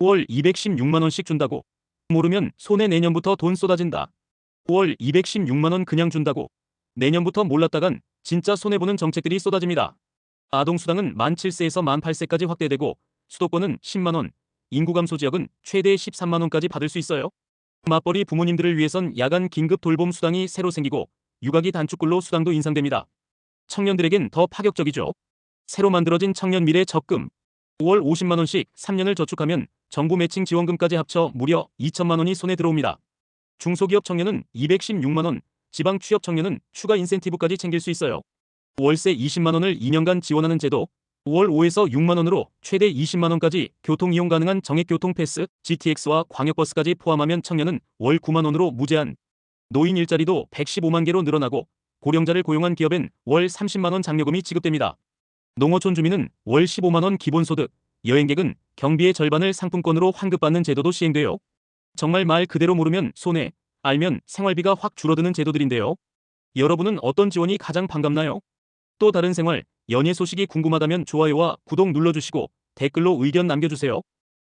5월 216만원씩 준다고. 모르면 손에 내년부터 돈 쏟아진다. 5월 216만원 그냥 준다고. 내년부터 몰랐다간 진짜 손해보는 정책들이 쏟아집니다. 아동수당은 만 7세에서 만 8세까지 확대되고 수도권은 10만원, 인구 감소 지역은 최대 13만원까지 받을 수 있어요. 맞벌이 부모님들을 위해선 야간 긴급 돌봄 수당이 새로 생기고 육아기 단축근로 수당도 인상됩니다. 청년들에겐 더 파격적이죠. 새로 만들어진 청년 미래 적금 5월 50만원씩 3년을 저축하면 정부 매칭 지원금까지 합쳐 무려 2천만원이 손에 들어옵니다. 중소기업 청년은 216만원, 지방 취업 청년은 추가 인센티브까지 챙길 수 있어요. 월세 20만원을 2년간 지원하는 제도 5월 5에서 6만원으로 최대 20만원까지 교통 이용 가능한 정액교통 패스, GTX와 광역버스까지 포함하면 청년은 월 9만원으로 무제한. 노인 일자리도 115만 개로 늘어나고 고령자를 고용한 기업엔 월 30만원 장려금이 지급됩니다. 농어촌 주민은 월 15만원 기본소득, 여행객은 경비의 절반을 상품권으로 환급받는 제도도 시행돼요. 정말 말 그대로 모르면 손해, 알면 생활비가 확 줄어드는 제도들인데요. 여러분은 어떤 지원이 가장 반갑나요? 또 다른 생활, 연예 소식이 궁금하다면 좋아요와 구독 눌러주시고 댓글로 의견 남겨주세요.